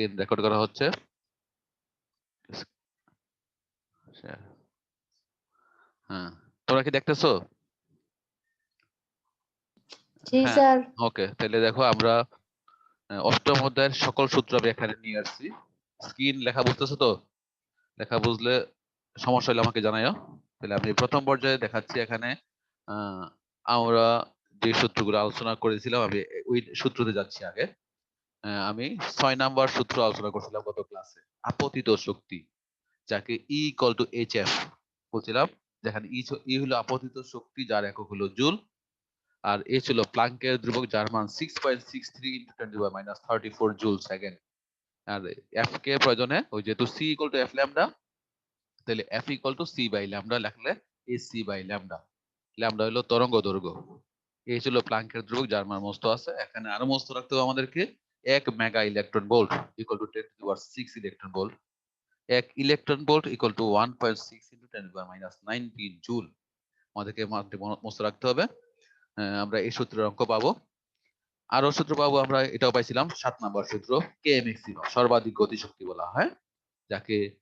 Screen record করা হচ্ছে। হ্যাঁ তোমরা কি দেখতেছো? জি হ্যাঁ। স্যার। ওকে তাহলে দেখো আমরা অষ্টম অধ্যায়ের সকল সূত্র আমি এখানে নিয়ে আসছি। স্ক্রিন লেখা বুঝতেছো তো? লেখা বুঝলে সমস্যা হলে আমাকে জানাইও। তাহলে আমি প্রথম পর্যায়ে দেখাচ্ছি এখানে আহ, আমরা যে সূত্রগুলো আলোচনা করেছিলাম আমি ওই সূত্রতে যাচ্ছি আগে। আমি ছয় নাম্বার সূত্র আলোচনা করছিলাম গত ক্লাসে আপতিত শক্তি, যাকে E equal to H F বলছিলাম, যেখানে ই ই হলো আপতিত শক্তি, যার একক হলো জুল, আর এ ছিল প্লাঙ্কের ধ্রুবক, যার মান six point six three into twenty minus thirty four joule second আর এফ কে প্রয়োজনে ওই যেহেতু C equal to F lambda তাহলে F equal to C by lambda লেখলে এ সি বাই ল্যামডা ল্যামডা হলো তরঙ্গ দৈর্ঘ্য। এই ছিল প্লাঙ্কের ধ্রুবক, যার মান মস্ত আছে। এখানে আরও মস্ত রাখতে হবে আমাদেরকে। এক mega electron volt equal to ten to six electron volt এক electron volt equal to one point six into ten to minus nineteen joule আমাদেরকে মনে- রাখতে হবে। আহ, আমরা এই সূত্রের অঙ্ক পাবো। আরও সূত্র পাবো আমরা এটাও পাইছিলাম সাত নাম্বার সূত্র কে ম্যাক্সিমাম সর্বাধিক গতিশক্তি বলা হয় যাকে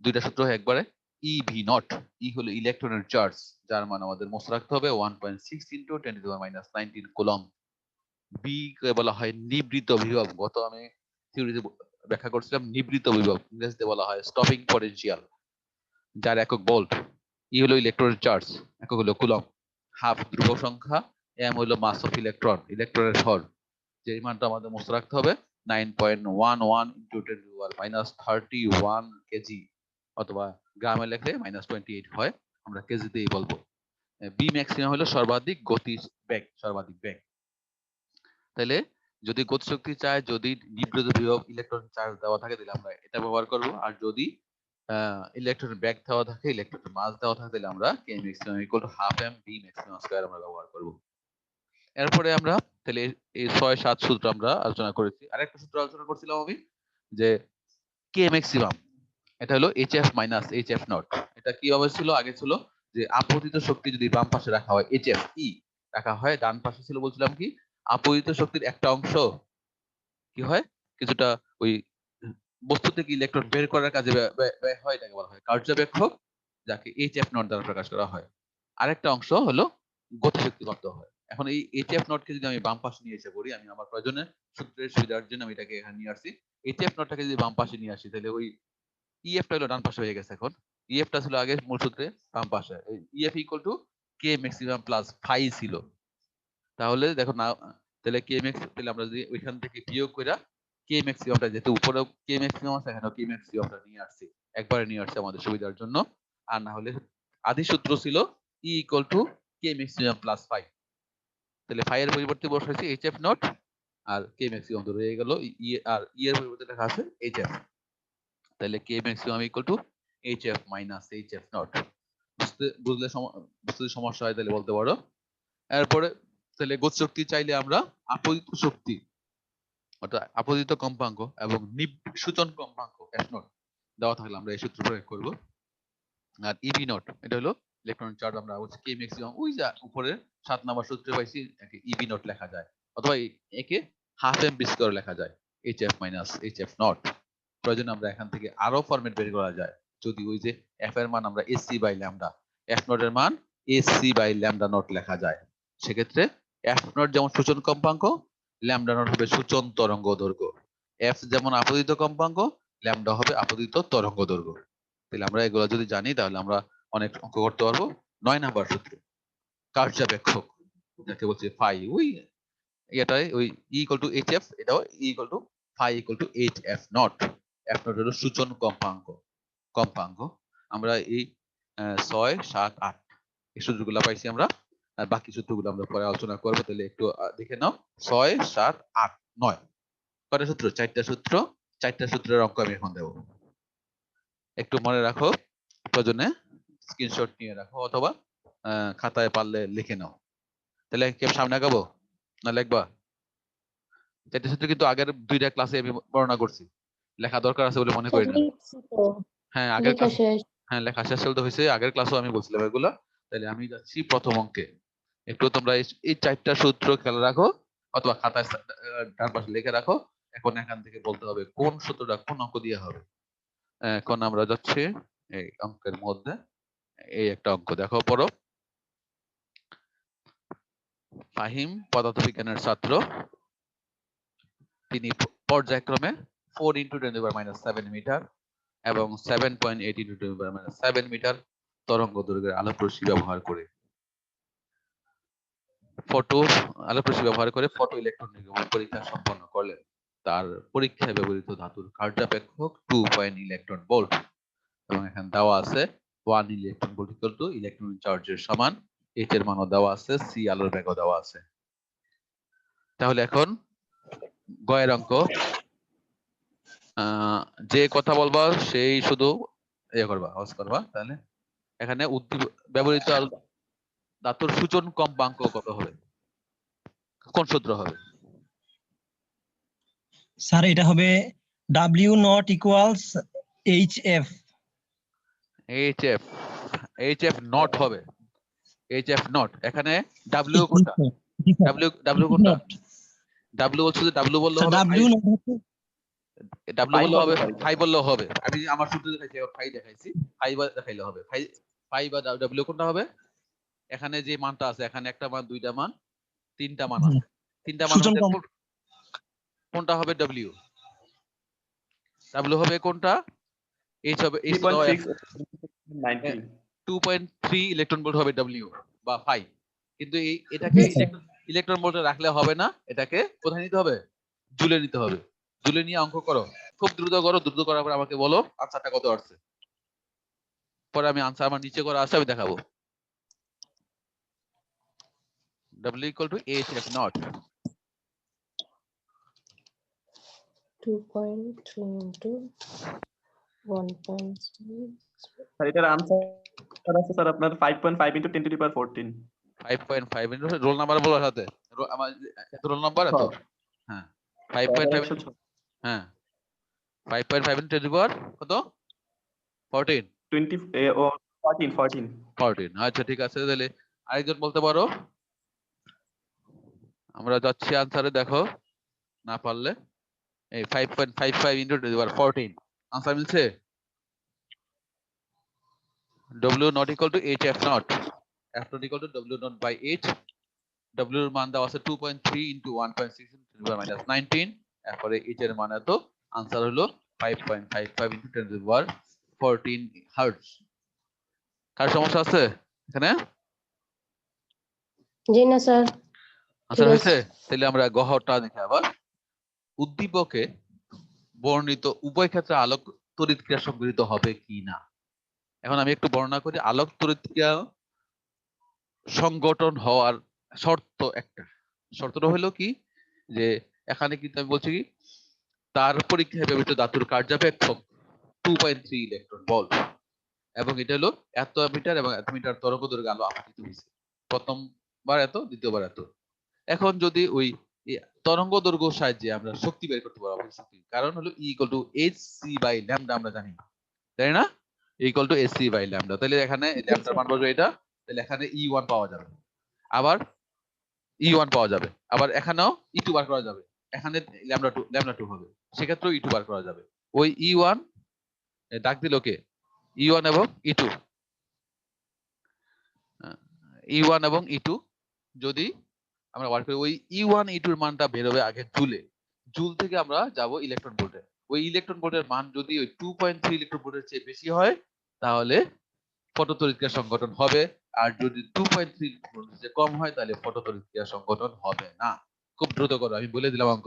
দুইটা সূত্র হয় একবারে ই ভি নট ই হলো ইলেকট্রনের চার্জ যার মান আমাদের মনে রাখতে হবে one point six into ten to minus nineteen coulomb B বলা হয় নিবৃত বিভব গত আমি থিওরিতে ব্যাখ্যা করছিলাম, নিবৃত বিভব ইংরেজিতে বলা হয় স্টপিং পটেনশিয়াল যার একক ভোল্ট ই হলো ইলেকট্রনের চার্জ একক হলো কুলম হাফ ধ্রুব সংখ্যা এম হলো মাস অফ ইলেকট্রন ইলেকট্রনের ভর যে মানটা আমাদের মনে রাখতে হবে nine point one one into ten to minus thirty one kg অথবা গ্রামে লেখলে মাইনাস টোয়েন্টি এইট হয়, আমরা কেজিতেই বলব। বি ম্যাক্সিমাম হলো সর্বাধিক গতি বেগ সর্বাধিক বেগ তাহলে যদি গতিশক্তি চায় যদি নিবৃত বিভব ইলেকট্রন চার্জ দেওয়া থাকে তাহলে আমরা এটা ব্যবহার করব। আর যদি ইলেকট্রন ব্যাগ দেওয়া থাকে ইলেকট্রন মাস দেওয়া থাকে তাহলে আমরা K maximum equal to half M V maximum square আমরা ব্যবহার করব। এরপরে আমরা তাহলে এই- ছয় সাত সূত্র আমরা আলোচনা করেছি। আরেকটা সূত্র আলোচনা করছিলাম আমি, যে কে ম্যাক্সিমাম এটা হলো H F minus H F naught এটা কি ছিল? আগে ছিল যে, আপতিত শক্তি যদি বাম পাশে রাখা হয় এইচ এফ ই রাখা হয়, ডান পাশে ছিল বলছিলাম কি? আপতিত শক্তির একটা অংশ কি হয়? কিছুটা ওই বস্তু থেকে ইলেকট্রন বের করার কাজে হয় এটাকে বলা হয়। কার্যবেক্ষক যাকে এইচ এফ নট দ্বারা প্রকাশ করা হয়। আরেকটা অংশ হলো গতিশক্তি প্রাপ্ত হয়। এখন এই এইচ এফ নটকে যদি আমি বাম পাশে নিয়ে এসে করি আমি আমার প্রয়োজনে সূত্রের সুবিধার জন্য আমি এটাকে এখানে নিয়ে আসছি। এইচ এফ নটটাকে যদি বাম পাশে নিয়ে আসি, তাহলে ওই ইএফটা হলো ডান পাশে হয়ে গেছে এখন। ইএফটা ছিল আগে মূল সূত্রে বাম পাশে। E F equal to K maximum plus phi ছিল। তাহলে দেখো না, তাহলে কে ম্যাক্স তাহলে আমরা যদি ওইখান থেকে বিয়োগ করে কে ম্যাক্সিমামটা যেহেতু উপরেও কে ম্যাক্সিমাম আছে, এখানেও কে ম্যাক্সিমামটা নিয়ে আসছি, একবারে নিয়ে আসছে আমাদের সুবিধার জন্য। আর না হলে আদি সূত্র ছিল E equal to K maximum plus five তাহলে ফাই এর পরিবর্তে বসাইছি এইচ এফ নট আর কে ম্যাক্সিমাম তো রয়ে গেল ই আর ই এর পরিবর্তে লেখা আছে এইচ এফ তাহলে K maximum equal to H F minus H F naught বুঝতে, বুঝলে বুঝতে সমস্যা হয় তাহলে বলতে পারো। এরপরে তাহলে গতি শক্তি চাইলে আমরা আপতিত শক্তি, অর্থাৎ আপতিত কম্পাঙ্ক এবং সূচন কম্পাঙ্ক এফ নট দেওয়া থাকলে আমরা এই সূত্র প্রয়োগ করব। আর ইবি নট এটা হলো ইলেকট্রন চার্জ আমরা বলছি কে ম্যাক্সিমাম ওই যা উপরে সাত নাম্বার সূত্রে পাইছি, একে ইবি নট লেখা যায়, অথবা একে হাফ এম বি স্কোয়ার লেখা যায় H F minus H F naught প্রয়োজনে আমরা এখান থেকে আরও ফরম্যাট বের করা যায়, যদি ওই যে এফ এর মান আমরা A C by lambda F naught এর মান এসি বাই ল্যামডা নট লেখা যায়, সেক্ষেত্রে এফ নট যেমন সূচন কম্পাঙ্ক, ল্যামডা নট হবে সূচন তরঙ্গ দৈর্ঘ্য। এফ যেমন আপতিত কম্পাঙ্ক, ল্যামডা হবে আপতিত তরঙ্গ দৈর্ঘ্য। তাহলে আমরা এগুলো যদি জানি, তাহলে আমরা অনেক অঙ্ক করতে পারব। নয় নাম্বার সূত্র কার্যাবেক্ষক যাকে বলছে ফাই ওই এটাই, ওই ইকুয়াল টু এইচ এফ এটাও equal to phi equal to H F naught F naught হলো সূচন কম্পাঙ্ক কম্পাঙ্ক। আমরা এই ছয়, সাত, আট, এই সূত্রগুলো পাইছি আমরা। আর বাকি সূত্রগুলো আমরা পরে আলোচনা করব। তাহলে একটু দেখে নাও। ছয় সাত আট নয়। কয়টা সূত্র? চারটা সূত্র। চারটা সূত্রের অঙ্ক আমি এখন দেবো। একটু মনে রাখো। প্রয়োজনে স্ক্রিনশট নিয়ে রাখো অথবা খাতায় পারলে লিখে নাও। তাহলে কে সামনে আগাবো? না লেখবা? চারটে সূত্র কিন্তু আগের দুইটা ক্লাসে আমি বর্ণনা করছি। লেখা দরকার আছে বলে মনে করি না। হ্যাঁ আগের ক্লাস হ্যাঁ লেখা শেষ হলে তো হয়েছে। আগের ক্লাসও আমি বলছিলাম এগুলো। তাহলে আমি যাচ্ছি প্রথম অঙ্কে। একটু তোমরা এই- চারটা সূত্র খেয়াল রাখো, অথবা খাতায় ডান পাশে লিখে রাখো, এখন এখান থেকে বলতে হবে কোন সূত্রটা কোন অঙ্ক দিয়ে হবে। এখন আমরা যাচ্ছি এই অঙ্কের মধ্যে, এই একটা অঙ্ক দেখো, পড়ো। ফাহিম পদার্থবিজ্ঞানের ছাত্র। তিনি পর্যায়ক্রমে four into ten minus seven metre এবং seven point eight into ten minus seven metre তরঙ্গ দৈর্ঘ্যের আলোক রশ্মি ব্যবহার করে। ফটো আলোক রশ্মি ব্যবহার করে ফটো ইলেকট্রন নির্গমন পরীক্ষা সম্পন্ন করলেন। তার পরীক্ষায় ব্যবহৃত ধাতুর কার্যাপেক্ষক টু পয়েন্ট ইলেকট্রন ভোল্ট এবং এখানে দেওয়া আছে one electron volt equal to electron চার্জের সমান। এইচ এর মানও দেওয়া আছে সি আলোর বেগও দেওয়া আছে। তাহলে এখন গয়ের অঙ্ক। যে কথা বলবা, সেই শুধু ইয়ে করবা আওয়াজ করবা। তাহলে এখানে উদ্দীপ ব্যবহৃত ধাতুর সূচন কম্পাঙ্ক কত হবে। কোন সূত্র হবে? স্যার এটা হবে W naught equals H F H F H F naught হবে। এইচ এফ নট এখানে ডাব্লিউ কোনটা? ডাব্লিউ ডাব্লিউ কোনটা? ডাব্লিউ বলছো যে ডাব্লিউ বললে হবে ডাব্লিউ ডাব্লিউ Five বললে হবে। ফাইভ বললেও হবে। আমি আমার সূত্র দেখাইছি ফাইভ দেখাইছি ফাইভ দেখাইলে হবে। ফাইভ ফাইভ বা ডাব্লিউ কোনটা হবে? এখানে যে মানটা আছে এখানে একটা মান দুইটা মান তিনটা মান আছে। তিনটা মান কোনটা হবে ডাব্লিউ ডাব্লিউ হবে কোনটা? এইচ হবে H three point six ninety two point three electron volt হবে ডাব্লিউ বা ফাইভ কিন্তু এই এটাকে ইলেকট্রন ভোল্টে রাখলে হবে না এটাকে কোথায় নিতে হবে? জুলে নিতে হবে। জুলে নিয়ে অঙ্ক করো। খুব দ্রুত করো দ্রুত করার পর আমাকে বলো আনসারটা কত আসছে। পরে আমি আনসার আমার নিচে করা আছে আমি দেখাবো। W equal to HF naught. two point three into one point six. Sir এটার আনসার আছে স্যার আপনার five point five into ten to the 5.5 into roll number বলো সাথে আমার এত রোল নাম্বার এত হ্যাঁ 5.5 হ্যাঁ 5.5 into 10 to the power কত 14 টোয়েন্টি ও ফোরটিন ফোরটিন 14 আচ্ছা ঠিক আছে তাহলে আরেকজন বলতে পারো আমরা যাচ্ছি আনসারে দেখো। না পারলে। এই 5.55 ইনটু 14 आंसर মিলছে? W not equal to hf not f not equal to w not by h w এর মান দাও আছে 2.3 ইনটু 1.6 টু পাওয়ার 19 এরপরে h এর মান তো আনসার হলো 5.55 ইনটু 10 টু পাওয়ার 14 হার্টজ কার সমস্যা আছে এখানে? জি না স্যার। ঠিক হয়েছে? তাহলে আমরা গহরটা দেখে আবার। উদ্দীপকে বর্ণিত উভয় ক্ষেত্রে আলোক তড়িৎ ক্রিয়া সংঘটিত হবে কি না? এখন আমি একটু বর্ণনা করি। আলোক তড়িৎ ক্রিয়া সংগঠন হওয়ার শর্ত একটা। শর্তটা হলো কি? যে এখানে কিন্তু আমি বলছি কি? তার পরীক্ষায় ব্যবহৃত ধাতুর কার্যাপেক্ষক two point three electron volt এবং এটা হলো এত মিটার এবং এত মিটার তরঙ্গ দৈর্ঘ্য আলো আপতিত হয়েছে। প্রথমবার এত দ্বিতীয়বার এত। এখন যদি ওই তরঙ্গ দৈর্ঘ্য সাহায্যে আমরা শক্তি বের করতে পারব শক্তি। কারণ হলো E equal to H C by lambda আমরা জানি। তাই না? Equal to S C by lambda তাহলে এখানে ল্যামডার মান বসবে এটা। তাহলে এখানে ই ওয়ান পাওয়া যাবে। আবার ই ওয়ান পাওয়া যাবে। আবার এখানেও ই টু বার করা যাবে। এখানে ল্যামডা টু ল্যামডা টু হবে। সেক্ষেত্রেও ই টু বার করা যাবে। ওই ই ওয়ান ডাক দিল কে? ই ওয়ান এবং ই টু ই ওয়ান এবং ই টু যদি আমরা বার করি। ওই ই ওয়ান ই টুর মানটা বেরোবে আগে জুলে জুল থেকে আমরা যাব ইলেকট্রন ভোল্টে ওই ইলেকট্রন ভোল্টের মান যদি ওই টু পয়েন্ট থ্রি ইলেকট্রন ভোল্টের চেয়ে বেশি হয়, তাহলে ফটো তরিকার সংগঠন হবে। আর যদি টু পয়েন্ট থ্রি কম হয়, তাহলে ফটো তরিক্রিয়া সংগঠন হবে না। খুব দ্রুত করো, আমি বলে দিলাম অঙ্ক।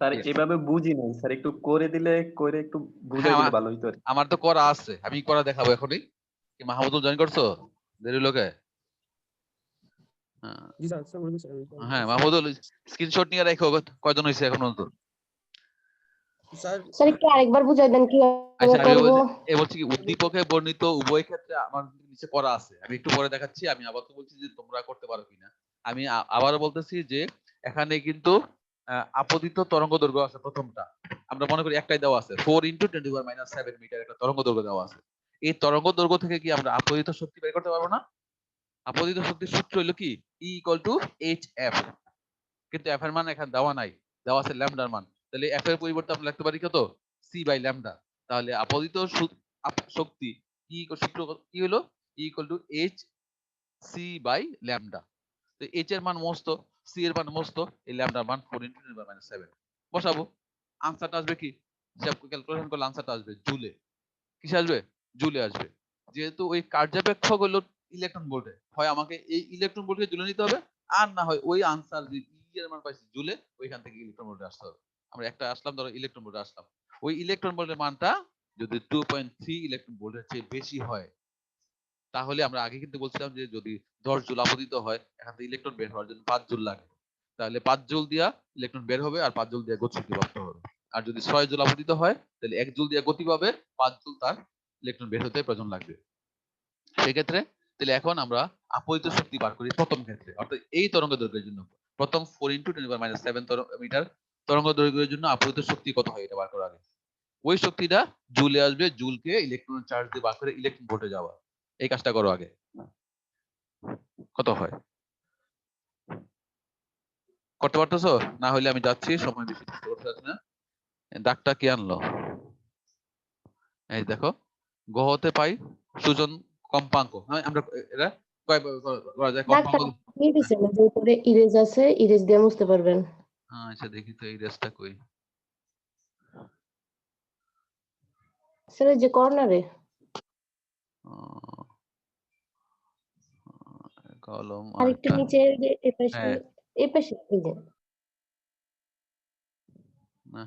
স্যার এভাবে বুঝি নাই স্যার। একটু করে দিলে করে একটু বুঝাই হ্যাঁ, দিলে ভালো হইতো আমার তো করা আছে আমি করা দেখাবো এখনই। কি মাহমুদুল জয়েন করছ? দেরি লোকে? হ্যাঁ। হ্যাঁ মাহমুদুল স্ক্রিনশট নিয়ে রাখো কয়জন হয়েছে এখন পর্যন্ত? স্যার একটু আরেকবার বুঝাই দেন কি আচ্ছা এ বলছি কি উদ্দীপকে বর্ণিত উভয় ক্ষেত্রে আমার নিচে করা আছে। আমি একটু পরে দেখাচ্ছি আমি আবার তো বলছি যে তোমরা করতে পারো কিনা। আমি আবারও বলতেছি যে এখানে কিন্তু আপতিত তরঙ্গ দৈর্ঘ্য আছে প্রথমটা। আমরা মনে করি একটাই দেওয়া আছে। Four into twenty one minus seven metre একটা তরঙ্গ দৈর্ঘ্য দেওয়া আছে। এই তরঙ্গ দৈর্ঘ্য থেকে কি আমরা আপতিত শক্তি বের করতে পারব না? আপতিত শক্তির সূত্র হলো কি? E equal to H F কিন্তু এফ এর মান এখানে দেওয়া নাই। দেওয়া আছে ল্যামডার মান। তাহলে এফ এর পরিবর্তে আমরা লিখতে পারি কত? সি বাই ল্যামডা তাহলে আপতিত শক্তি ই সূত্র কি হলো? E equal to H C by lambda তো এইচ এর মান মস্ত। সি এর মান মস্ত, এই ল্যামডার মান four into ten minus seven বসাবো। আনসারটা আসবে কি? ক্যালকুলেশন করলে আনসারটা আসবে জুলে। কিসে আসবে? জুলে আসবে। যেহেতু ওই কার্যাপেক্ষক হলো ইলেকট্রন ভোল্টে হয় আমাকে এই ইলেকট্রন ভোল্টকে জুলে নিতে হবে, আর না হয় ওই আনসার যে ই এর মান পাইছি জুলে, ওইখান থেকে ইলেকট্রন ভোল্টে আসতে হবে। আমরা একটা আসলাম, ধরো ইলেকট্রন ভোল্টে আসলাম। ওই ইলেকট্রন ভোল্টের মানটা যদি টু পয়েন্ট থ্রি ইলেকট্রন ভোল্টের চেয়ে বেশি হয় তাহলে আমরা আগে কিন্তু বলছিলাম যে যদি দশ জুল আপতিত হয়, এখান থেকে ইলেকট্রন বের হওয়ার জন্য পাঁচ জুল লাগে। তাহলে পাঁচ জুল দিয়া ইলেকট্রন বের হবে আর পাঁচ জুল দিয়া গতিশক্তি প্রাপ্ত হবে। আর যদি ছয় জুল আপতিত হয়, তাহলে এক জুল দিয়া গতি পাবে, পাঁচ জুল তার ইলেকট্রন বের হতে প্রয়োজন লাগবে। সেক্ষেত্রে তাহলে এখন আমরা আপতিত শক্তি বার করি প্রথম ক্ষেত্রে। অর্থাৎ এই তরঙ্গ দৈর্ঘ্যের জন্য। প্রথম four into ten minus seven metre তরঙ্গ দৈর্ঘ্যের জন্য আপতিত শক্তি কত হয় এটা বার করার ওই শক্তিটা জুলে আসবে, জুলকে ইলেকট্রন চার্জ দিয়ে বার করে ইলেকট্রন ভোল্টে যাওয়া। এই কাজটা করো আগে। কত হয়? করতে পারতেছো? না হলে আমি যাচ্ছি সময় বেশি করতে না। দাগটা কি আনলো? এই দেখো গহতে পাই সুজন কম্পাঙ্ক। হ্যাঁ আমরা এরা কয়ভাবে করা- করা যায়? কম্পাঙ্ক আপনি দিছেন যে উপরে ইরেজ আছে ইরেজ দিয়ে মুছতে পারবেন। হ্যাঁ আচ্ছা দেখি তো এই কই। স্যার যে কর্নারে। কলম আরেকটু আরেকটা। নিচে যে এ পাশে হ্যাঁ। এ পাশে এই যে। না।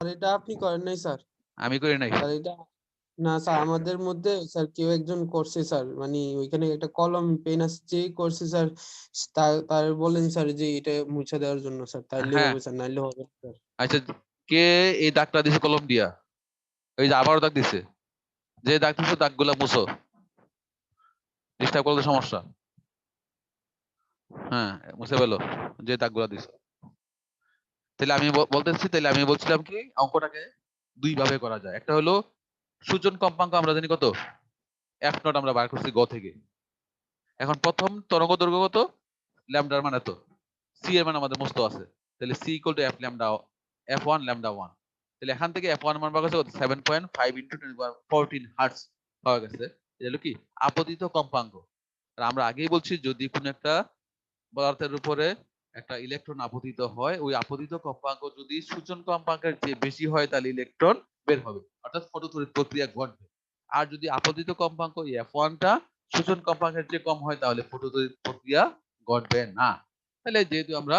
স্যার এটা আপনি করেন নাই স্যার। আমি করি নাই। স্যার এটা না স্যার আমাদের মধ্যে স্যার কেউ একজন করছে স্যার মানে ওইখানে একটা কলম পেন আছে যে করছে স্যার তার তার বলেন স্যার যে এটা মুছে দেওয়ার জন্য স্যার তাইলে হ্যাঁ। হবে স্যার নাইলে হবে না, স্যার। আচ্ছা কে এই দাগটা দিছে কলম দিয়া? এই যে আবারও দাগ দিছে। যে দাগ দিছে দাগগুলা মুছো। ডিস্টার্ব করলে সমস্যা। হ্যাঁ মুছে ফেলো যে দাগগুলা দিছে। তাহলে আমি বলতেছি, তাহলে আমি বলছিলাম কি, অঙ্কটাকে দুই ভাবে করা যায়। একটা হলো সূচন কম্পাঙ্ক আমরা জানি কত? এফ নট আমরা বার করছি গ থেকে। এখন প্রথম তরঙ্গ দৈর্ঘ্য কত? ল্যামডার মান এত সি এর মান আমাদের মস্ত আছে। তাহলে C equal to F lambda F one lambda one তাহলে এখান থেকে এফ ওয়ান মান পাওয়া গেছে seven point five into fourteen hertz পাওয়া গেছে। এটা হলো কি? আপতিত কম্পাঙ্ক। আর আমরা আগেই বলছি যদি কোনো একটা পদার্থের উপরে একটা ইলেকট্রন আপতিত হয় ওই আপতিত কম্পাঙ্ক যদি সূচন কম্পাঙ্কের চেয়ে বেশি হয় তাহলে ইলেকট্রন বের হবে। অর্থাৎ ফটোতড়িৎ প্রক্রিয়া ঘটবে। আর যদি আপতিত কম্পাঙ্ক এফ ওয়ানটা সূচন কম্পাঙ্কের চেয়ে কম হয় তাহলে ফটোতড়িৎ প্রক্রিয়া ঘটবে না। তাহলে যেহেতু আমরা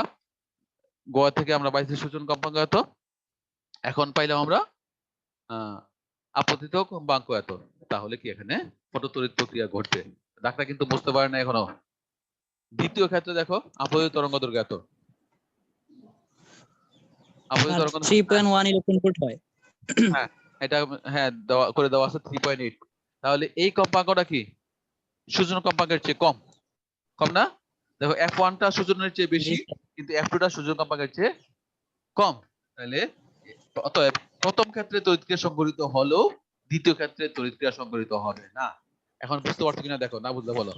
গোয়া থেকে আমরা পাইছি সূচন কম্পাঙ্ক এত এখন পাইলাম আমরা আহ, আপতিত কম্পাঙ্ক এত। তাহলে কি এখানে ফটোতড়িৎ প্রক্রিয়া ঘটবে? ডাক্তার কিন্তু বুঝতে পারে না এখনও। দ্বিতীয় ক্ষেত্রে দেখো আপতিত তরঙ্গ দৈর্ঘ্য এত। আপতিত তরঙ্গ three point one electron volt হয়। এটা হ্যাঁ দেওয়া করে দেওয়া আছে থ্রি পয়েন্ট এইট তাহলে এই কম্পাঙ্কটা কি? সূচন কম্পাঙ্কের চেয়ে কম। কম না? দেখো এফ ওয়ানটা সূচনের চেয়ে বেশি কিন্তু এফ টুটা সূচন কম্পাঙ্কের চেয়ে কম। তাহলে অতএব প্রথম ক্ষেত্রে তড়িৎক্রিয়া সংঘটিত হলেও দ্বিতীয় ক্ষেত্রে তড়িৎক্রিয়া সংঘটিত হবে, না? এখন বুঝতে পারছ কিনা দেখো, না বুঝলে বলো।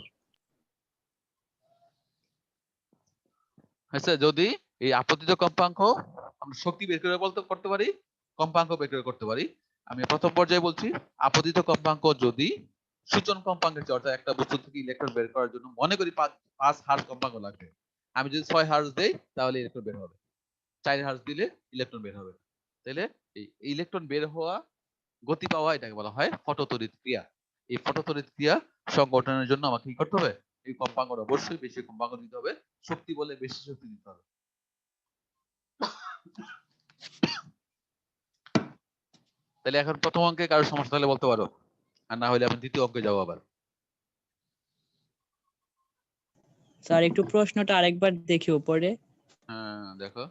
আচ্ছা যদি এই আপতিত কম্পাঙ্ক আমরা শক্তি বের করে বলতে করতে পারি, কম্পাঙ্ক বের করে করতে পারি, আমি প্রথম পর্যায়ে বলছি, আপতিত কম্পাঙ্ক যদি সূচন কম্পাঙ্কের অর্থাৎ একটা বস্তু থেকে ইলেকট্রন বের করার জন্য মনে করি পাঁচ হার্জ কম্পাঙ্ক লাগবে। আমি যদি ছয় হার্জ দেই, তাহলে ইলেকট্রন বের হবে। চার হার্জ দিলে ইলেকট্রন বের হবে। তাহলে এই ইলেকট্রন বের হওয়া গতি পাওয়া এটাকে বলা হয় ফটোতড়িৎ ক্রিয়া এই ফটোতড়িৎ ক্রিয়া সংগঠনের জন্য আমাকে কি করতে হবে? এই কম্পাঙ্কটা অবশ্যই বেশি কম্পাঙ্ক দিতে হবে। শক্তি বলে বেশি শক্তি দিতে হবে। তাহলে এখন প্রথম অঙ্কে কারও সমস্যা হলে বলতে পারো। আর না হলে আমি দ্বিতীয় অঙ্কে যাব আবার। স্যার একটু প্রশ্নটা আরেকবার দেখি উপরে হ্যাঁ দেখো।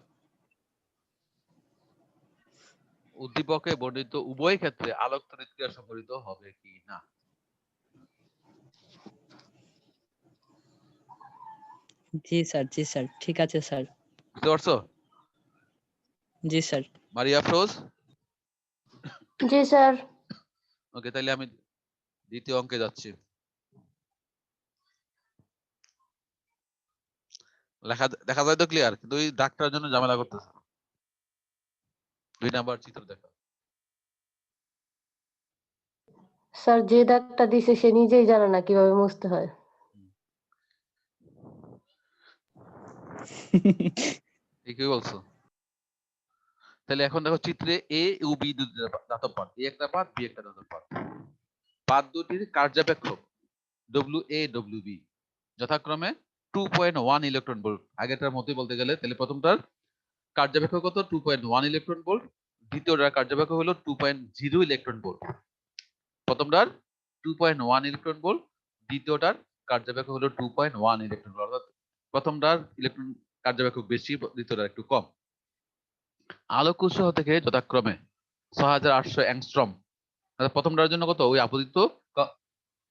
উদ্দীপকে বর্ণিত উভয় ক্ষেত্রে আলোক তড়িৎ ক্রিয়া সংঘটিত হবে কি না? জি স্যার জি স্যার ঠিক আছে স্যার। বুঝতে পারছ? জি স্যার। মারিয়া ফ্রোজ জি স্যার। ওকে তাহলে আমি দ্বিতীয় অঙ্কে যাচ্ছি। লেখা দেখা যায় তো ক্লিয়ার কিন্তু ওই ডাক্তার জন্য ঝামেলা করতেছে। দুই নাম্বার চিত্র দেখা। স্যার যে দাগটা দিছে সে নিজেই জানে না কীভাবে মুছতে হয়। ঠিকই বলছো। তাহলে এখন দেখো চিত্রে এ ও বি দুটি দাতব পাত। এ একটা পাত বি একটা দাতব পাত। পাত দুটির কার্যাপেক্ষক ডব্লিউ এ ডব্লিউ বি যথাক্রমে two point one electron volt আগেরটার মতোই বলতে গেলে তাহলে প্রথমটার কার্যাপেক্ষক কত? Two point one electron volt দ্বিতীয়টার কার্যাপেক্ষক হলো two point zero electron volt প্রথমটার two point one electron volt দ্বিতীয়টার কার্যাপেক্ষক হলো two point one electron volt অর্থাৎ প্রথমটার ইলেকট্রন কার্যবাহক বেশি দ্বিতীয়টা একটু কম। আলোক উৎস থেকে যথাক্রমে ছয় হাজার আটশো অ্যাংস্ট্রম প্রথমটার জন্য কত? ওই আপতিত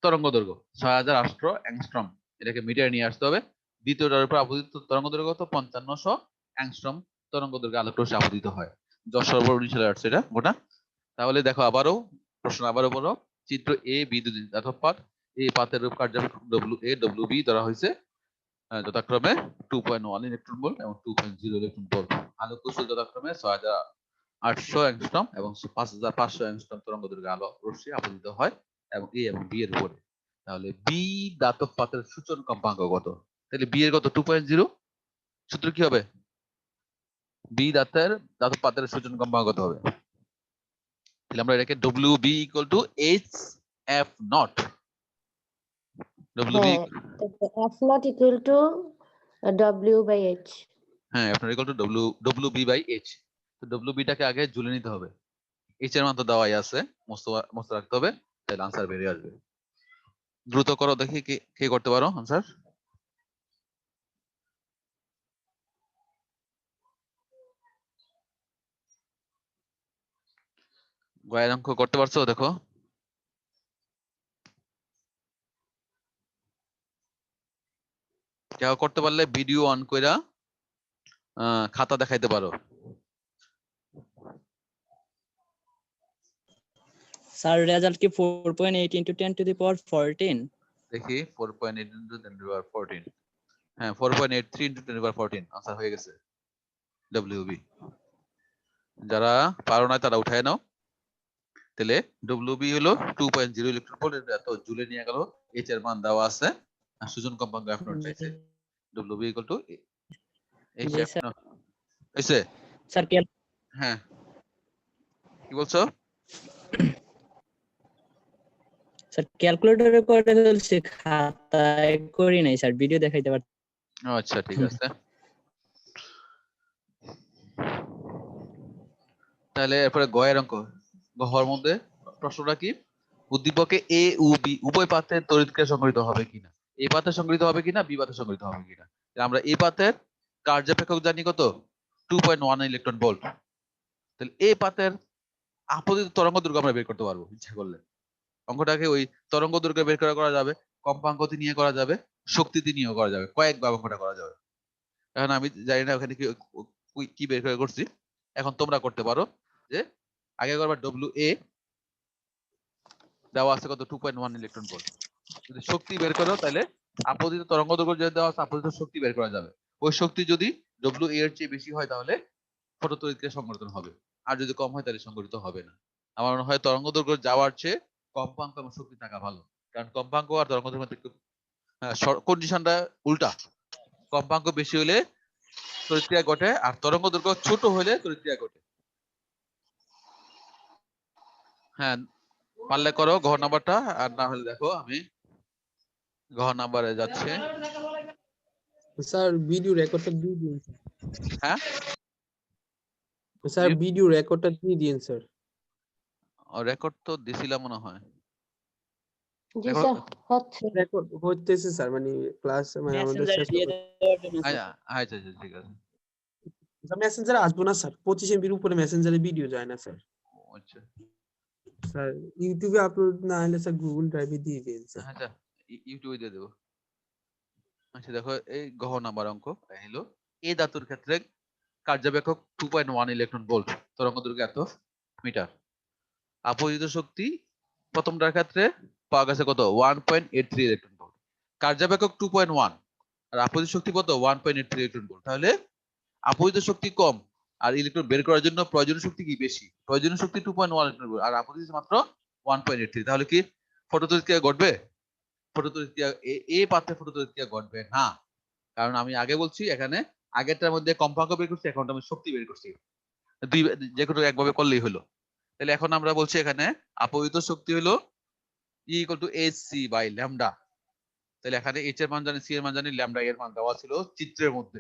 তরঙ্গ দৈর্ঘ্য, ছয় হাজার আটশো অ্যাংস্ট্রম এটাকে মিটারে নিয়ে আসতে হবে। দ্বিতীয়টার উপর আপতিত তরঙ্গ দৈর্ঘ্য কত? পঞ্চান্নশো অ্যাংস্ট্রম তরঙ্গ দৈর্ঘ্য আলোক রশ্মি আপতিত হয়। যশ সর্বনিম্ন সালে আসছে এটা গোটা তাহলে দেখো আবারও, প্রশ্ন আবারও বলো। চিত্র এ বি দুটি দাতব পাত। এই পাতের রূপ কার্যক্রম ডব্লিউ এ ডব্লিউ বি ধরা হয়েছে যথাক্রমে two point one electron volt এবং two point zero electron volt আলোক উৎস যথাক্রমে ছয় হাজার আটশো অ্যাংস্ট্রম এবং পাঁচ হাজার পাঁচশো অ্যাংস্ট্রম তরঙ্গ দৈর্ঘ্যে আলো রশ্মি আপতিত হয় এবং এ এবং বি এর উপরে। তাহলে বি দাতব পাতের সূচন কম্পাঙ্ক কত? তাহলে বি এর কত? টু পয়েন্ট জিরো সূত্র কি হবে? বি দাঁতের দাতব পাতের সূচন কম্পাঙ্ক কত হবে। তাহলে আমরা এটাকে W B equal to H F naught W B F naught equal to W by H হ্যাঁ আপনার equal to W W B by H তো ডব্লিউ বিটাকে আগে ঝুলে নিতে হবে। এইচ এর মান তো দেওয়াই আছে মস্ত মস্ত রাখতে হবে তাহলে আনসার বেরিয়ে আসবে। দ্রুত করো দেখি কে কে করতে পারো আনসার গয়ের অঙ্ক করতে পারছ দেখো। কেউ করতে পারলে ভিডিও অন কইরা আহ, খাতা দেখাইতে পারো। স্যার রেজাল্ট কি four point eight into ten to the power fourteen দেখি four point eight into ten to power fourteen হ্যাঁ four point eight three into ten to power fourteen answer হয়ে গেছে। WB যারা পারো না তারা উঠায় নাও। তাহলে ডব্লিউবি হলো two point zero electron volt এত জুলে নিয়ে গেল এইচ এর মান দেওয়া আছে আর সুজন কম্পাঙ্ক এফ নট চাইছে। W B equal to H F sir. Naught হইছে স্যার। ক্যাল হ্যাঁ। কি বলছো? স্যার ক্যালকুলেটরে করে ফেলছি খাতায় করি নাই স্যার ভিডিও দেখাইতে পার আচ্ছা ঠিক। আছে। তাহলে এরপরে গয়ের অঙ্ক। গহর মধ্যে প্রশ্নটা কি? উদ্দীপকে এ ও বি উভয় পাতের তড়িৎক্রিয়া সংঘটিত হবে কিনা? এ পাতে সংঘটিত হবে কিনা? বি পাতে সংঘটিত হবে কিনা? আমরা এ পাতের কার্যাপেক্ষক জানি কত? Two point one electron volt তাহলে এ পাতের আপতিত তরঙ্গ দৈর্ঘ্য আমরা বের করতে পারব, ইচ্ছা করলে। অঙ্কটাকে ওই তরঙ্গ দৈর্ঘ্য বের করা করা যাবে কম্পাঙ্কতি নিয়ে করা যাবে শক্তিতি নিয়েও করা যাবে কয়েকবার অঙ্কটা করা যাবে। এখন আমি জানি না ওখানে কি বের করে করছি। এখন তোমরা করতে পারো যে আগে করবা ডব্লিউ এ দেওয়া আছে কত? Two point one electron volt যদি শক্তি বের করো তাহলে আপতিত তরঙ্গ দৈর্ঘ্য যদি দেওয়া আছে আপতিত শক্তি বের করা যাবে। ওই শক্তি যদি ডব্লিউ এর চেয়ে বেশি হয় তাহলে ফটোতড়িৎক্রিয়া সংঘটন হবে। আর যদি কম হয় তাহলে সংঘটিত হবে না। আমার মনে হয় তরঙ্গ দৈর্ঘ্য যাওয়ার চেয়ে কম্পাঙ্ক এবং শক্তি থাকা ভালো। কারণ কম্পাঙ্ক আর তরঙ্গ দৈর্ঘ্য মধ্যে কন্ডিশনটা উল্টা। কম্পাঙ্ক বেশি হলে তড়িৎক্রিয়া ঘটে আর তরঙ্গ দৈর্ঘ্য ছোট হলে তড়িৎক্রিয়া ঘটে। হ্যাঁ পারলে করো ঘর নাম্বারটা আর না হলে দেখো আমি ঘর নাম্বারে যাচ্ছে। স্যার ভিডিও রেকর্ডটা দিয়ে দিন স্যার। হ্যাঁ? স্যার ভিডিও রেকর্ডটা দিয়ে দিন স্যার। রেকর্ড তো দিছিলাম মনে হয়। স্যার হচ্ছে। স্যার মানে ক্লাস মানে আমাদের। আচ্ছা আচ্ছা আচ্ছা, ঠিক আছে। মেসেঞ্জারে আসব না স্যার। পঁচিশ এমবির উপরে মেসেঞ্জারে ভিডিও যায় না স্যার। আচ্ছা। স্যার ইউটিউবে আপলোড না হলে স্যার গুগল ড্রাইভে দিয়ে দিন স্যার। আচ্ছা ইউটিউবে দিয়ে দেবো। আচ্ছা দেখো, এই গহ নাম্বার অঙ্ক হলো। এই ধাতুর ক্ষেত্রে কার্যবেক্ষক two point one electron volt তরঙ্গ দৈর্ঘ্য এত মিটার। আপতিত শক্তি প্রথমটার ক্ষেত্রে পাওয়া গেছে কত? One point eight three electron volt কার্যাবেক্ষক two point one আর আপতিত শক্তি কত? One point eight three electron volt তাহলে আপতিত শক্তি কম আর ইলেকট্রন বের করার জন্য প্রয়োজনীয় শক্তি কি? বেশি। প্রয়োজনীয় শক্তি টু পয়েন্ট ওয়ান ইলেকট্রন আর আপতিত মাত্র ওয়ান পয়েন্ট এইট থ্রি তাহলে কি ফটো ফটোতরিক্রিয়া ঘটবে? ফটোতরিক্রিয়া এ- এ পাত্রে ফটোতরিক্রিয়া ঘটবে না। কারণ আমি আগে বলছি, এখানে আগেরটার মধ্যে কম্পাঙ্ক বের করছি, এখন আমি শক্তি বের করছি। দুই, যে কোনো একভাবে করলেই হলো। তাহলে এখন আমরা বলছি এখানে আপতিত শক্তি হলো E equal to H C by lambda তাহলে এখানে এইচ এর মান জানি সি এর মান জানি ল্যামডা এর মান দেওয়া ছিল চিত্রের মধ্যে।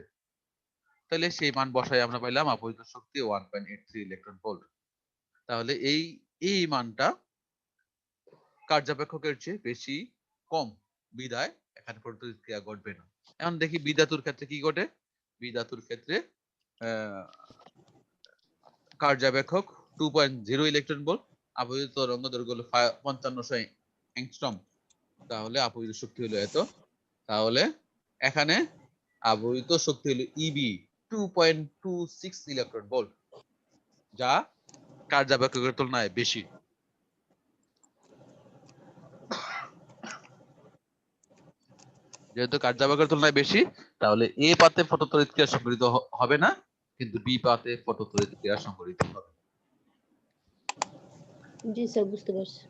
তাহলে সেই মান বসাই আমরা পাইলাম আপতিত শক্তি one point eight three electron volt তাহলে এই এই মানটা কার্যাপেক্ষকের চেয়ে বেশি কম বিদায় এখানে প্রতিক্রিয়া ঘটবে না। এখন দেখি বিধাতুর ক্ষেত্রে কি ঘটে? বিধাতুর ক্ষেত্রে কার্যাপেক্ষক two point zero electron volt আপতিত তরঙ্গ দৈর্ঘ্য হলো পঞ্চান্নশো অ্যাংস্ট্রম তাহলে আপতিত শক্তি হলো এত। তাহলে এখানে আপতিত শক্তি হলো E B two point two six electron volt যা কার্যাপেক্ষকের তুলনায় বেশি। যেহেতু কার্যাপেক্ষকের তুলনায় বেশি তাহলে এ পাতে ফটোতড়িৎ ক্রিয়া সংঘটিত হবে না কিন্তু বি পাতে ফটোতড়িৎ ক্রিয়া সংঘটিত হবে। জি স্যার বুঝতে পারছি।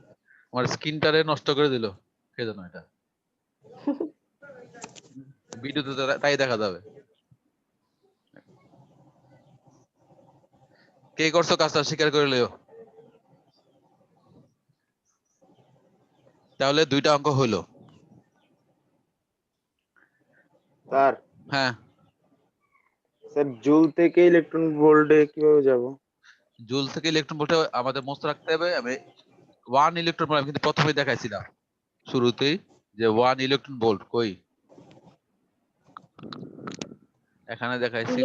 আমার স্ক্রিনটারে নষ্ট করে দিল কে জানো এটা? ভিডিওতে তাই দেখা যাবে। কে করছ কাজটা স্বীকার করে লিও তাহলে দুইটা অঙ্ক হইল। স্যার। হ্যাঁ। স্যার জুল থেকে ইলেকট্রন ভোল্টে কীভাবে যাব? জুল থেকে ইলেকট্রন ভোল্টে আমাদের মস্ত রাখতে হবে। আমি ওয়ান ইলেকট্রন ভোল্ট আমি কিন্তু প্রথমেই দেখাইছিলাম শুরুতেই যে ওয়ান ইলেকট্রন ভোল্ট কই? এখানে দেখাইছি।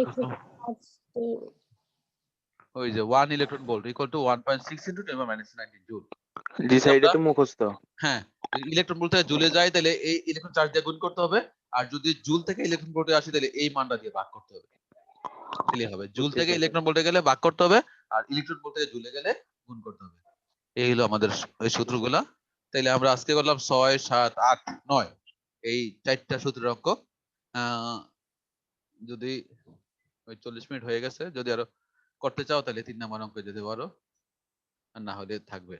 ওই যে one electron volt equal to one point six into ten minus nineteen joule G sir এটা তো মুখস্থ। হ্যাঁ ইলেকট্রন ভোল্ট থেকে জুলে যায় তাহলে এই ইলেকট্রন চার্জ দিয়ে গুণ করতে হবে। আর যদি জুল থেকে ইলেকট্রন ভোল্টে আসে তাহলে এই মানটা দিয়ে ভাগ করতে হবে। তাহলে হবে? জুল থেকে ইলেকট্রন ভোল্টে গেলে ভাগ করতে হবে আর ইলেকট্রন ভোল্ট থেকে জুলে গেলে গুণ করতে হবে। এই হলো আমাদের এই সূত্রগুলা। তাহলে আমরা আজকে করলাম ছয় সাত আট নয়। এই চারটা সূত্রের অঙ্ক যদি ওই চল্লিশ মিনিট হয়ে গেছে যদি আরও করতে চাও তাহলে তিন নাম্বার অঙ্কে যেতে পারো আর না হলে থাকবে।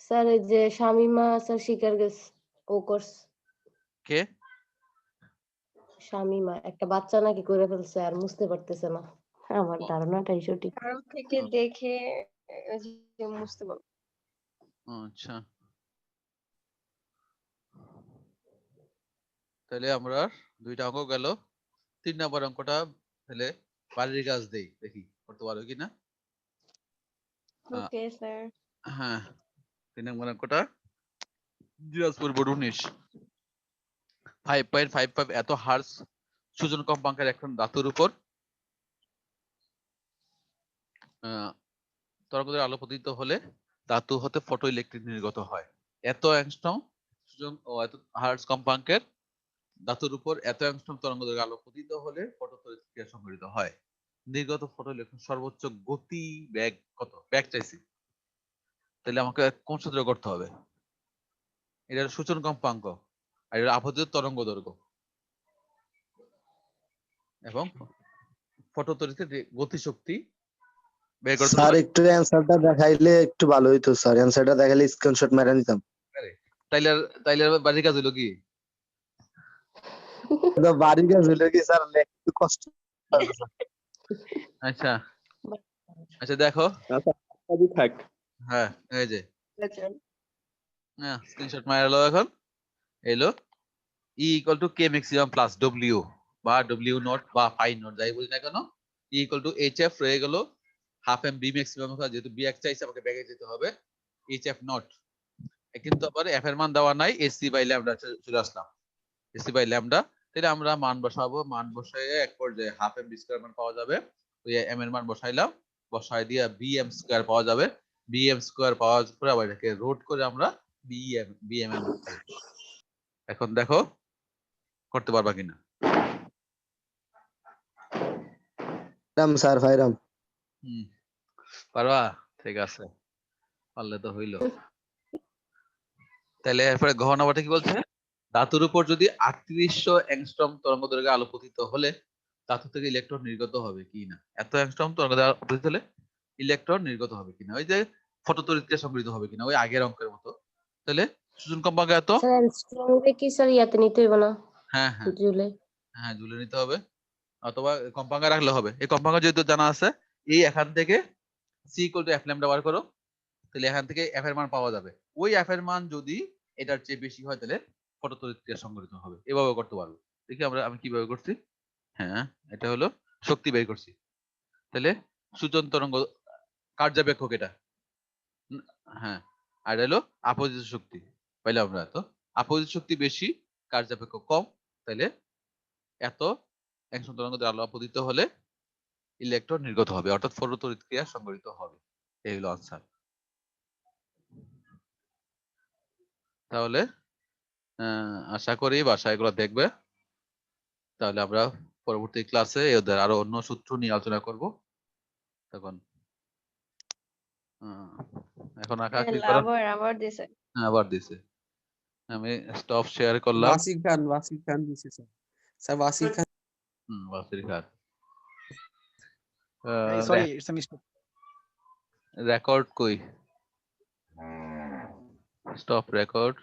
স্যার এই যে শামিমা স্যার শিকার গেছে ও কোর্স কে? শামিমা একটা বাচ্চা নাকি করে ফেলছে আর বুঝতে পারতেছে না। আমার ধারণাটাই সঠিক। কারও থেকে দেখে ওই মুছতে পারব। আচ্ছা। তাহলে আমরা দুইটা অঙ্ক গেল। তিন নম্বর অঙ্কটা তাহলে বাড়ির কাজ দেই দেখি করতে পারো কিনা আহ, ওকে স্যার হ্যাঁ তিন নম্বর অঙ্কটা দিনাজপুর বোর্ড উনিশ। ফাইভ পয়েন্ট ফাইভ ফাইভ এত হার্স সুজন কম্পাঙ্কের এখন ধাতুর উপর। আহ, তরঙ্গের আলো পতিত হলে ধাতু হতে ফটো ইলেকট্রিক নির্গত হয়। এত অ্যাংস্ট্রম সুজন ও এত হার্স কম্পাঙ্কের ধাতুর উপর এত অ্যাংস্ট্রম তরঙ্গের আলো পতিত হলে ফটো ক্রিয়া সংঘটিত হয়। নির্গত ফটো ইলেকট্রন সর্বোচ্চ গতি ব্যাগ কত? ব্যাগ চাইছি। তাহলে আমাকে কোন সূত্র করতে হবে? এটা সূচন কম্পাঙ্ক আর এটা আপতিত তরঙ্গ দৈর্ঘ্য। এবং ফটোতরিতে গতিশক্তি বের করতে স্যার একটু অ্যান্সারটা দেখাইলে একটু ভালো হইতো স্যার। অ্যান্সারটা দেখাইলে স্ক্রিনশট মেরে নিতাম। তাইলে তাইলে বাড়ির কাজ হলো কি? বাড়ির কাজ হইলে কি স্যার? একটু কষ্ট। আচ্ছা। আচ্ছা দেখো। থাক। হ্যাঁ এই যে। হ্যাঁ স্ক্রিনশট মারলো এখন। এলো। E equal to K maximum plus W বা ডব্লিউ নট বা পাই নট যাই বলি না কেন? E equal to H F রয়ে গেল। হাফ এম বি ম্যাক্সিমাম যেহেতু বি এক চাইছে আমাকে ব্যাগে যেতে হবে। এইচ এফ নট কিন্তু আবার এফ এর মান দেওয়া নাই। এসি বাই ল্যামডা চলে আসলাম। এসি বাই ল্যামডা তাহলে আমরা মান বসাবো। মান বসাই এক পর্যায়ে হাফ এম বি স্কোয়ার মান পাওয়া যাবে। ওই এম এর মান বসাইলাম। বসাই দিয়ে বি এম স্কোয়ার পাওয়া যাবে। বি এম স্কোয়ার পাওয়ার পরে আবার এটাকে রোড করে আমরা বিএম বিএম এর মধ্যে এখন দেখো করতে পারবা কিনা? রাম স্যার ভাইরাম হুম পারবা? ঠিক আছে। পারলে তো হইল। তাহলে এরপরে নাম্বারটা কি বলছে? ধাতুর উপর যদি আটত্রিশশো অ্যাংস্ট্রম তরঙ্গ দৈর্ঘ্যে আলো পতিত হলে ধাতু থেকে ইলেকট্রন নির্গত হবে কি না? এত অ্যাংস্ট্রম তরঙ্গ আলো পতিত হলে ইলেকট্রন নির্গত হবে কিনা ওই যে ফটোতরিৎকে সংগৃহীত হবে কিনা ওই আগের অঙ্কের মতো। তাহলে সূচন কম্পাঙ্ক এত? কি স্যার ইয়াতে নিতে হইব না? হ্যাঁ হ্যাঁ। জুলে। হ্যাঁ ঝুলে নিতে হবে। অথবা কম্পাঙ্কা রাখলে হবে। এই কম্পাঙ্কা যেহেতু জানা আছে এই এখান থেকে C equal to F lambda বার করো। তাহলে এখান থেকে এফ এর মান পাওয়া যাবে। ওই এফ এর মান যদি এটার চেয়ে বেশি হয় তাহলে ফটোতরিৎক্রিয়া সংঘটিত হবে। এভাবে করতে পারব। দেখি আমরা, আমি কীভাবে করছি? হ্যাঁ এটা হলো শক্তি বের করছি। তাহলে সূচন তরঙ্গ কার্যাবেক্ষক এটা। হ্যাঁ আর হলো আপোজিত শক্তি। পাইলে আমরা তো আপোজিত শক্তি বেশি কার্যাবেক্ষক কম। তাহলে এত একশো তরঙ্গ দ্বারা আলো আপতিত হলে ইলেকট্রন নির্গত হবে, অর্থাৎ ফটোতড়িৎ ক্রিয়া সংঘটিত হবে। এই হলো আনসার তাহলে আশা করি বাসায় এগুলো দেখবে। তাহলে আমরা পরবর্তী ক্লাসে এদের আরও অন্য সূত্র নিয়ে আলোচনা করব। তখন এখন আঁকা কি করা আবার দিছে। হ্যাঁ, আবার দিছে। আমি স্টপ শেয়ার করলাম। ওয়াসির খান ওয়াসির খান দিছে sir sir Wasir Khan hmm Wasir Khan sorry it's a mistake. Record কই? Stop record